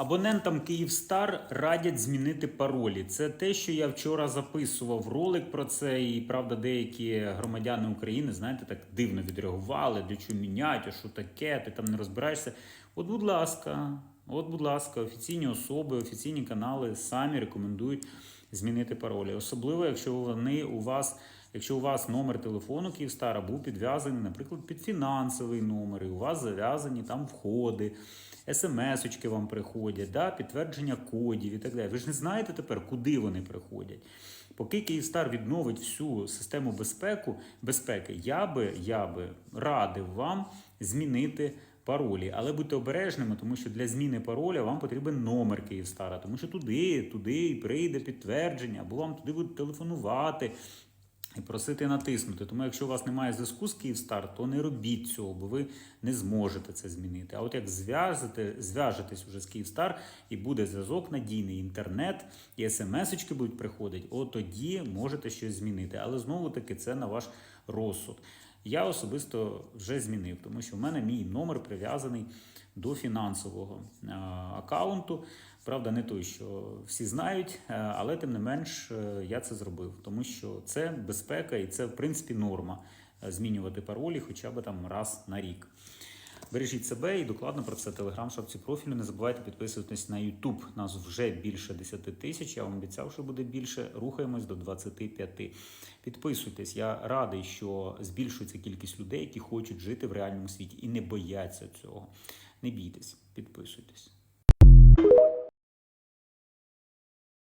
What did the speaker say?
Абонентам Київстар радять змінити паролі. Це те, що я вчора записував ролик про це, і правда, деякі громадяни України, знаєте, так дивно відреагували, для чого міняти, що таке, ти там не розбираєшся. От, будь ласка, от, будь ласка, офіційні особи, офіційні канали самі рекомендують змінити паролі. Особливо, якщо вони у вас. Якщо у вас номер телефону Київстара був підв'язаний, наприклад, під фінансовий номер, і у вас зав'язані там входи, смс-очки вам приходять, да, підтвердження кодів і так далі. Ви ж не знаєте тепер, куди вони приходять. Поки Київстар відновить всю систему безпеку, безпеки, я би, я би радив вам змінити паролі. Але будьте обережними, тому що для зміни пароля вам потрібен номер Київстара, тому що туди, туди прийде підтвердження, або вам туди будуть телефонувати. І просити натиснути. Тому якщо у вас немає зв'язку з Київстар, то не робіть цього, бо ви не зможете це змінити. А от як зв'яжете, зв'яжетесь уже з Київстар і буде зв'язок надійний, інтернет, і смс-очки будуть приходити, от тоді можете щось змінити. Але знову таки це на ваш розсуд. Я особисто вже змінив, тому що в мене мій номер прив'язаний до фінансового е, аккаунту. Правда, не той, що всі знають, е, але тим не менш е, я це зробив, тому що це безпека і це в принципі норма змінювати паролі хоча б там раз на рік. Бережіть себе і докладно про це телеграм шапці профілю. Не забувайте підписуватись на YouTube. Нас вже більше 10 тисяч. Я вам обіцяв, що буде більше. Рухаємось до 25. Підписуйтесь. Я радий, що збільшується кількість людей, які хочуть жити в реальному світі і не бояться цього. Не бійтесь, підписуйтесь.